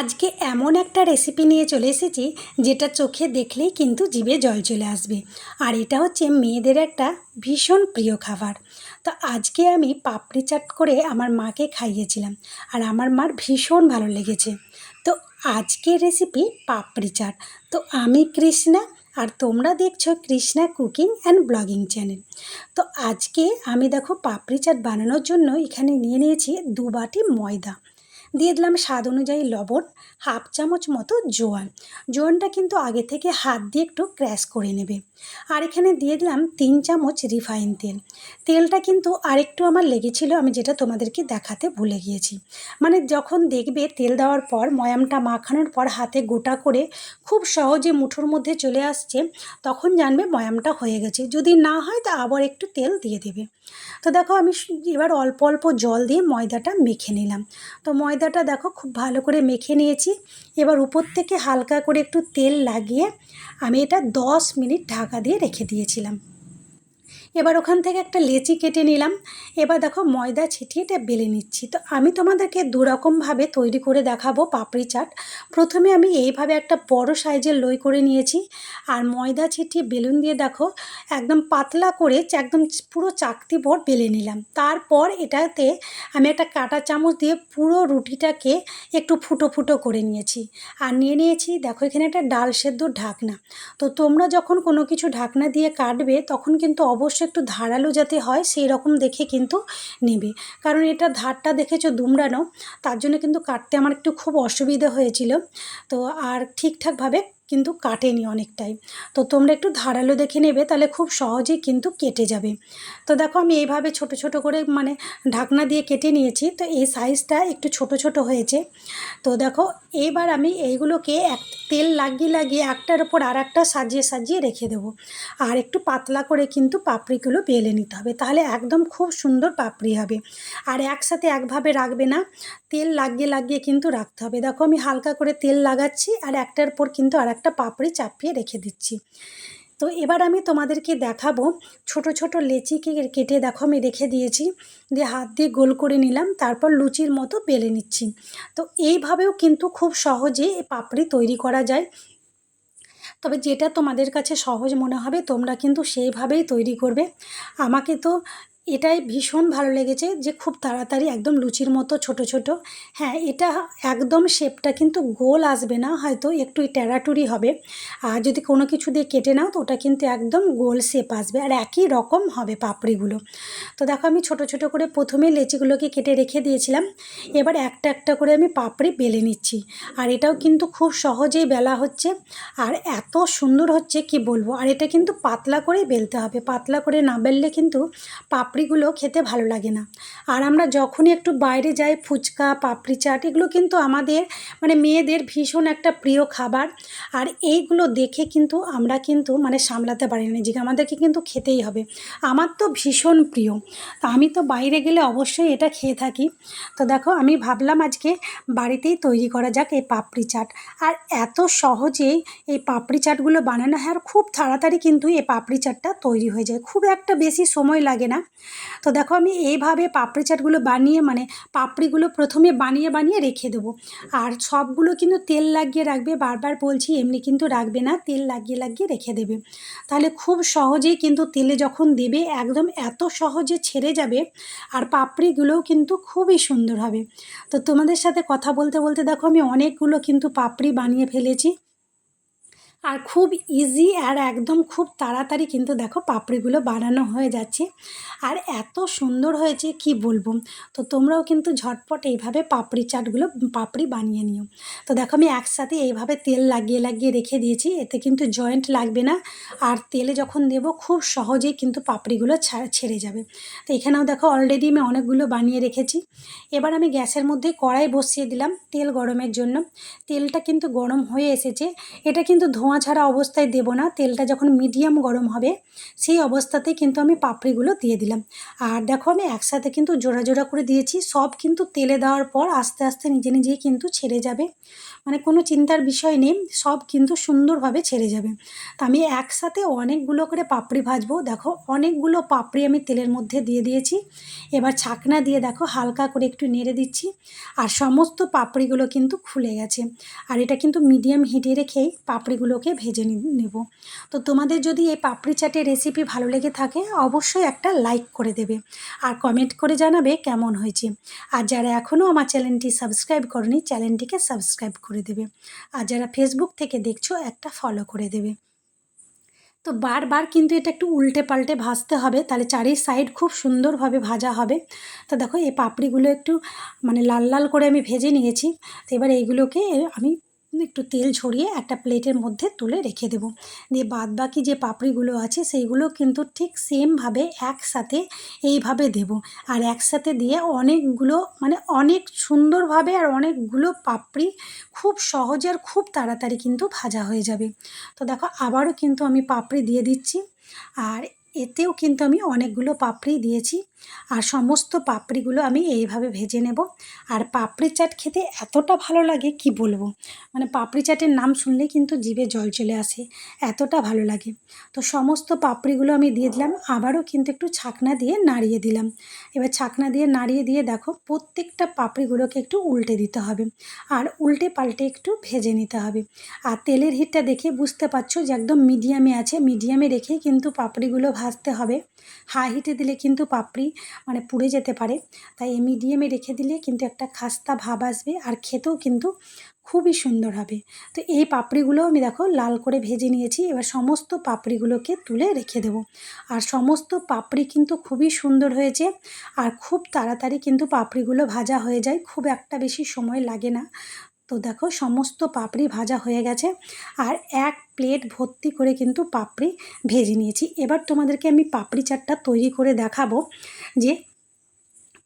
আজকে এমন একটা রেসিপি নিয়ে চলে এসেছি, যেটা চোখে দেখলেই কিন্তু জিভে জল চলে আসবে। আর এটা হচ্ছে মেয়েদের একটা ভীষণ প্রিয় খাবার। তো আজকে আমি পাপড়ি চাট করে আমার মাকে খাইয়েছিলাম, আর আমার মার ভীষণ ভালো লেগেছে। তো আজকের রেসিপি পাপড়ি চাট। তো আমি কৃষ্ণা, আর তোমরা দেখছ Krishna cooking and blogging channel. তো আজকে আমি দেখো পাপড়ি চাট বানানোর জন্য এখানে নিয়ে নিয়েছি দু বাটি ময়দা। দিয়ে দিলাম স্বাদ অনুযায়ী লবণ হাফ চামচ মতো জোয়ান। জোয়ানটা কিন্তু আগে থেকে হাত দিয়ে একটু ক্র্যাশ করে নেবে। আর এখানে দিয়ে দিলাম তিন চামচ রিফাইন তেল। তেলটা কিন্তু আরেকটু আমার লেগেছিল, আমি যেটা তোমাদেরকে দেখাতে ভুলে গিয়েছি। মানে যখন দেখবে তেল দেওয়ার পর, ময়ামটা মাখানোর পর হাতে গোটা করে খুব সহজে মুঠোর মধ্যে চলে আসছে, তখন জানবে ময়ামটা হয়ে গেছে। যদি না হয়, তা আবার একটু তেল দিয়ে দেবে। তো দেখো, আমি এবার অল্প অল্প জল দিয়ে ময়দাটা মেখে নিলাম। তো ময়দাটা দেখো, খুব ভালো করে মেখে নিয়েছি। এবার উপর থেকে হালকা করে একটু তেল লাগিয়ে আমি এটা দশ মিনিট ঢাকা দিয়ে রেখে দিয়েছিলাম। এবার ওখান থেকে একটা লেচি কেটে নিলাম। এবার দেখো ময়দা ছিটিয়ে এটা বেলে নিচ্ছি। তো আমি তোমাদেরকে দুরকমভাবে তৈরি করে দেখাবো পাপড়ি চাট। প্রথমে আমি এইভাবে একটা বড় সাইজের লই করে নিয়েছি। আর ময়দা ছিটিয়ে বেলুন দিয়ে দেখো একদম পাতলা করে একদম পুরো চাকতি ভর বেলে নিলাম। তারপর এটাতে আমি একটা কাঁটা চামচ দিয়ে পুরো রুটিটাকে একটু ফুটো ফুটো করে নিয়েছি। আর নিয়ে নিয়েছি দেখো এখানে একটা ডাল সেদ্ধ ঢাকনা। তো তোমরা যখন কোনো কিছু ঢাকনা দিয়ে কাটবে তখন কিন্তু অবশ্যই একটু ধারালো যাতে হয়, সেই রকম দেখে কিন্তু নেবে। কারণ এটা ধারটা দেখেছ দুমড়ানো, তার জন্য কিন্তু কাটতে আমার একটু খুব অসুবিধা হয়েছিল। তো আর ঠিকঠাকভাবে কিন্তু কাটেনি অনেকটাই। তো তোমরা একটু ধারালো দেখে নেবে, তাহলে খুব সহজেই কিন্তু কেটে যাবে। তো দেখো আমি এইভাবে ছোট ছোট করে মানে ঢাকনা দিয়ে কেটে নিয়েছি, তো এই সাইজটা একটু ছোট ছোট হয়েছে। তো দেখো এইবার আমি এইগুলোকে এক তেল লাগিয়ে লাগিয়ে একটার ওপর আর একটা সাজিয়ে সাজিয়ে রেখে দেবো। আর একটু পাতলা করে কিন্তু পাপড়িগুলো বেলে নিতে হবে, তাহলে একদম খুব সুন্দর পাপড়ি হবে। আর একসাথে একভাবে রাখবে না, তেল লাগিয়ে লাগিয়ে কিন্তু রাখতে হবে। দেখো আমি হালকা করে তেল লাগাচ্ছি, আর একটার পর কিন্তু আর একটা পাপড়ি চাপিয়ে রেখে দিচ্ছি। তো এবার আমি তোমাদেরকে দেখাবো, ছোট ছোট লেচিকে কেটে দেখো আমি রেখে দিয়েছি। দিয়ে হাত দিয়ে গোল করে নিলাম, তারপর লুচির মতো বেলে নিচ্ছি। তো এইভাবেও কিন্তু খুব সহজে পাপড়ি তৈরি করা যায়। তবে যেটা তোমাদের কাছে সহজ মনে হবে, তোমরা কিন্তু সেইভাবেই তৈরি করবে। আমাকে তো এটাই ভীষণ ভালো লেগেছে যে খুব তাড়াতাড়ি একদম লুচির মতো ছোট ছোট। হ্যাঁ এটা একদম শেপটা কিন্তু গোল আসবে না, হয়তো একটু ট্যারাটুরি হবে। আর যদি কোনো কিছু দিয়ে কেটে নাও তো ওটা কিন্তু একদম গোল শেপ আসবে আর একই রকম হবে পাপড়িগুলো। তো দেখো আমি ছোট ছোট করে প্রথমে লেচিগুলোকে কেটে রেখে দিয়েছিলাম। এবার একটা একটা করে আমি পাপড়ি বেলে নিচ্ছি। আর এটাও কিন্তু খুব সহজেই বেলা হচ্ছে। আর এত সুন্দর হচ্ছে কি বলব? আর এটা কিন্তু পাতলা করেই বেলতে হবে। পাতলা করে না বেললে কিন্তু পাপ পাপড়িগুলো খেতে ভালো লাগে না। আর আমরা যখনই একটু বাইরে যাই, ফুচকা, পাপড়ি চাট, এগুলো কিন্তু আমাদের মানে মেয়েদের ভীষণ একটা প্রিয় খাবার। আর এইগুলো দেখে কিন্তু আমরা কিন্তু মানে সামলাতে পারি না যে আমাদেরকে কিন্তু খেতেই হবে। আমার তো ভীষণ প্রিয়। তা আমি তো বাইরে গেলে অবশ্যই এটা খেয়ে থাকি। তো দেখো, আমি ভাবলাম আজকে বাড়িতেই তৈরি করা যাক এই পাপড়ি চাট। আর এত সহজেই এই পাপড়ি চাটগুলো বানানো হয়, আর খুব তাড়াতাড়ি কিন্তু এই পাপড়ি চাটটা তৈরি হয়ে যায়। খুব একটা বেশি সময় লাগে না। তো দেখো আমি এইভাবে পাপড়ি চাটগুলো বানিয়ে মানে পাপড়িগুলো প্রথমে বানিয়ে বানিয়ে রেখে দেবো। আর সবগুলো কিন্তু তেল লাগিয়ে রাখবে, বারবার বলছি এমনি কিন্তু রাখবে না, তেল লাগিয়ে লাগিয়ে রেখে দেবে। তাহলে খুব সহজেই কিন্তু তেলে যখন দেবে, একদম এত সহজে ছেড়ে যাবে আর পাপড়িগুলোও কিন্তু খুবই সুন্দর হবে। তো তোমাদের সাথে কথা বলতে বলতে দেখো আমি অনেকগুলো কিন্তু পাপড়ি বানিয়ে ফেলেছি। আর খুব ইজি আর একদম খুব তাড়াতাড়ি কিন্তু দেখো পাপড়িগুলো বানানো হয়ে যাচ্ছে। আর এত সুন্দর হয়েছে, কি বলব? তো তোমরাও কিন্তু ঝটপট এইভাবে পাপড়ি চাটগুলো, পাপড়ি বানিয়ে নিও। তো দেখো আমি একসাথে এইভাবে তেল লাগিয়ে লাগিয়ে রেখে দিয়েছি, এতে কিন্তু জয়েন্ট লাগবে না। আর তেলে যখন দেবো খুব সহজেই কিন্তু পাপড়িগুলো ছেড়ে যাবে। তো এখানেও দেখো অলরেডি আমি অনেকগুলো বানিয়ে রেখেছি। এবার আমি গ্যাসের মধ্যে কড়াই বসিয়ে দিলাম তেল গরমের জন্য। তেলটা কিন্তু গরম হয়ে এসেছে। এটা কিন্তু ধোঁয়া ধোঁয়া ছাড়া অবস্থায় দেবো না, তেলটা যখন মিডিয়াম গরম হবে, সেই অবস্থাতে কিন্তু আমি পাপড়িগুলো দিয়ে দিলাম। আর দেখো আমি একসাথে কিন্তু জোড়া জোড়া করে দিয়েছি, সব কিন্তু তেলে দেওয়ার পর আস্তে আস্তে নিজে নিজেই কিন্তু ছেড়ে যাবে। মানে কোনো চিন্তার বিষয় নেই, সব কিন্তু সুন্দরভাবে ছেড়ে যাবে। তা আমি একসাথে অনেকগুলো করে পাপড়ি ভাজবো, দেখো অনেকগুলো পাপড়ি আমি তেলের মধ্যে দিয়ে দিয়েছি। এবার ছাকনা দিয়ে দেখো হালকা করে একটু নেড়ে দিচ্ছি, আর সমস্ত পাপড়িগুলো কিন্তু খুলে গেছে। আর এটা কিন্তু মিডিয়াম হিটে রেখেই পাপড়িগুলোকে ভেজে নেব। তো তোমাদের যদি এই পাপড়ি চাটের রেসিপি ভালো লেগে থাকে, অবশ্যই একটা লাইক করে দেবে। আর কমেন্ট করে জানাবে কেমন হয়েছে। আর যারা এখনও আমার চ্যানেলটি সাবস্ক্রাইব করনি চ্যানেলটিকে সাবস্ক্রাইব করে দেবে। আর যারা ফেসবুক থেকে দেখছ, একটা ফলো করে দেবে। তো বারবার কিন্তু এটা একটু উল্টে পাল্টে ভাজতে হবে, তাহলে চারি সাইড খুব সুন্দরভাবে ভাজা হবে। তো দেখো, এই পাপড়িগুলো একটু মানে লাল লাল করে আমি ভেজে নিয়েছি। তো এবার এইগুলোকে আমি একটু তেল ছড়িয়ে একটা প্লেটের মধ্যে তুলে রেখে দেবো। দিয়ে বাদ বাকি যে পাপড়িগুলো আছে সেইগুলো কিন্তু ঠিক সেমভাবে একসাথে এইভাবে দেব। আর একসাথে দিয়ে অনেকগুলো মানে অনেক সুন্দরভাবে আর অনেকগুলো পাপড়ি খুব সহজে আর খুব তাড়াতাড়ি কিন্তু ভাজা হয়ে যাবে। তো দেখো, আবারও কিন্তু আমি পাপড়ি দিয়ে দিচ্ছি। আর এতেও কিন্তু আমি অনেকগুলো পাপড়ি দিয়েছি। আর সমস্ত পাপড়িগুলো আমি এইভাবে ভেজে নেব। আর পাপড়ি চাট খেতে এতটা ভালো লাগে, কি বলব? মানে পাপড়ি চাটের নাম শুনলে কিন্তু জিভে জল চলে আসে, এতটা ভালো লাগে। তো সমস্ত পাপড়িগুলো আমি দিয়ে দিলাম, আবারও কিন্তু একটু ছাকনা দিয়ে নাড়িয়ে দিলাম। এবার ছাকনা দিয়ে নাড়িয়ে দিয়ে দেখো, প্রত্যেকটা পাপড়িগুলোকে একটু উল্টে দিতে হবে। আর উল্টে পাল্টে একটু ভেজে নিতে হবে। আর তেলের হিটটা দেখে বুঝতে পারছ যে একদম মিডিয়ামে আছে। মিডিয়ামে রেখে কিন্তু পাপড়িগুলো ভাজতে হবে। হাই হিটে দিলে কিন্তু পাপড়ি মানে পুড়ে যেতে পারে। তাই মিডিয়ামে রেখে দিলে কিন্তু একটা খাস্তা ভাব আসবে আর খেতেও কিন্তু খুবই সুন্দর হবে। তো এই পাপড়িগুলো আমি দেখো লাল করে ভেজে নিয়েছি। এবার সমস্ত পাপড়িগুলোকে তুলে রেখে দেবো। আর সমস্ত পাপড়ি কিন্তু খুবই সুন্দর হয়েছে আর খুব তাড়াতাড়ি কিন্তু পাপড়িগুলো ভাজা হয়ে যায়। খুব একটা বেশি সময় লাগে না। তো দেখো সমস্ত পাপড়ি ভাজা হয়ে গেছে। আর এক প্লেট ভর্তি করে কিন্তু পাপড়ি ভেজে নিয়েছি। এবার তোমাদেরকে আমি পাপড়ি চাটটা তৈরি করে দেখাবো যে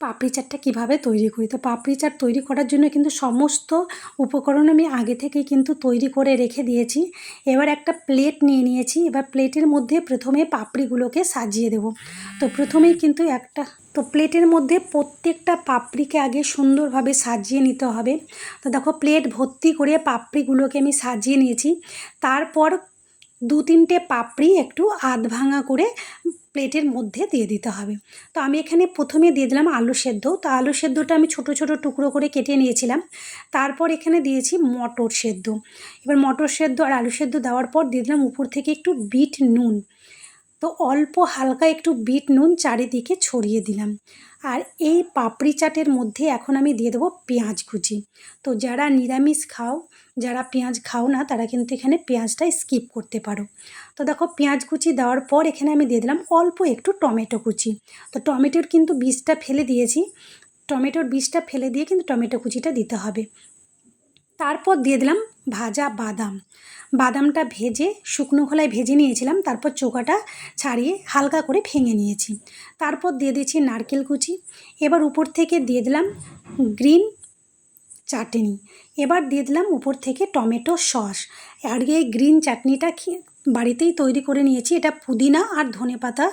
পাপড়ি চাটটা কীভাবে তৈরি করি? তো পাপড়ি চাট তৈরি করার জন্য কিন্তু সমস্ত উপকরণ আমি আগে থেকেই কিন্তু তৈরি করে রেখে দিয়েছি। এবার একটা প্লেট নিয়ে নিয়েছি। এবার প্লেটের মধ্যে প্রথমে পাপড়িগুলোকে সাজিয়ে দেব। তো প্রথমেই কিন্তু একটা, তো প্লেটের মধ্যে প্রত্যেকটা পাপড়িকে আগে সুন্দরভাবে সাজিয়ে নিতে হবে। তো দেখো প্লেট ভর্তি করে পাপড়িগুলোকে আমি সাজিয়ে নিয়েছি। তারপর দু তিনটে পাপড়ি একটু আধ ভাঙা করে প্লেটের মধ্যে দিয়ে দিতে হবে। তো আমি এখানে প্রথমে দিয়ে দিলাম আলু সেদ্ধ। তো আলু সেদ্ধটা আমি ছোট ছোট টুকরো করে কেটে নিয়েছিলাম। তারপর এখানে দিয়েছি মটর সেদ্ধ। এবার মটর সেদ্ধ আর আলু সেদ্ধ দেওয়ার পর দিয়ে দিলাম উপর থেকে একটু বিট নুন। তো অল্প হালকা একটু বিট নুন চারিদিকে ছড়িয়ে দিলাম। আর এই পাপড়ি চাটের মধ্যে এখন আমি দিয়ে দেবো পেঁয়াজ কুচি। তো যারা নিরামিষ খাও, যারা পেঁয়াজ খাও না, তারা কিন্তু এখানে পেঁয়াজটা স্কিপ করতে পারো। তো দেখো পেঁয়াজ কুচি দেওয়ার পর এখানে আমি দিয়ে দিলাম অল্প একটু টমেটো কুচি। তো টমেটোর কিন্তু বীজটা ফেলে দিয়েছি। টমেটোর বীজটা ফেলে দিয়ে কিন্তু টমেটো কুচিটা দিতে হবে। তারপর দিয়ে দিলাম ভাজা বাদাম। বাদামটা ভেজে শুকনো খোলায় ভেজে নিয়েছিলাম, তারপর চোকাটা ছাড়িয়ে হালকা করে ভেঙে নিয়েছি। তারপর দিয়ে দিয়েছি নারকেল কুচি, এবার উপর থেকে দিয়ে দিলাম গ্রিন চাটনি, এবার দিয়ে দিলাম উপর থেকে টমেটো সস। আর গিয়ে গ্রিন চাটনিটা বাড়িতেই তৈরি করে নিয়েছি। এটা পুদিনা আর ধনে পাতা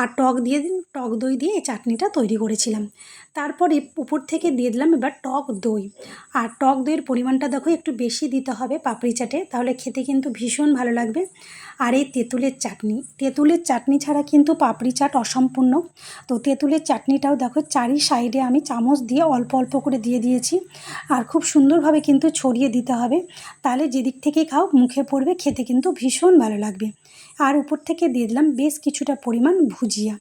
আর টক দিয়ে, টক দই দিয়ে এই চাটনিটা তৈরি করেছিলাম। তারপরে উপর থেকে দিয়ে দিলাম এবার টক দই। আর টক দইয়ের পরিমাণটা দেখো একটু বেশি দিতে হবে পাপড়ি চাটে, তাহলে খেতে কিন্তু ভীষণ ভালো লাগবে। আর এই তেঁতুলের চাটনি তেঁতুলের চাটনি ছাড়া কিন্তু পাপড়ি চাট অসম্পূর্ণ। তো তেঁতুলের চাটনিটাও দেখো চারি সাইডে আমি চামচ দিয়ে অল্প অল্প করে দিয়ে দিয়েছি। আর খুব সুন্দরভাবে কিন্তু ছড়িয়ে দিতে হবে। তাহলে যেদিক থেকে খাও মুখে পড়বে, খেতে কিন্তু ভীষণ ভালো লাগবে। আর উপর থেকে দিয়ে দিলাম বেশ কিছুটা পরিমাণ ভুজিয়া।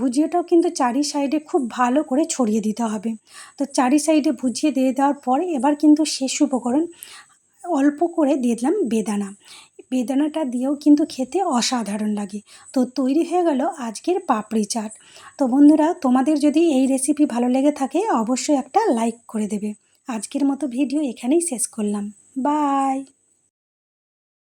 ভুজিয়াটাও কিন্তু চারি সাইডে খুব ভালো করে ছড়িয়ে দিতে হবে। তো চারি সাইডে ভুজিয়ে দিয়ে দেওয়ার পরে এবার কিন্তু শেষ উপকরণ অল্প করে দিয়ে দিলাম বেদানা। বেদানাটা দিয়েও কিন্তু খেতে অসাধারণ লাগে। তো তৈরি হয়ে গেল আজকের পাপড়ি চাট। তো বন্ধুরা, তোমাদের যদি এই রেসিপি ভালো লেগে থাকে অবশ্যই একটা লাইক করে দেবে। আজকের মতো ভিডিও এখানেই শেষ করলাম। বাই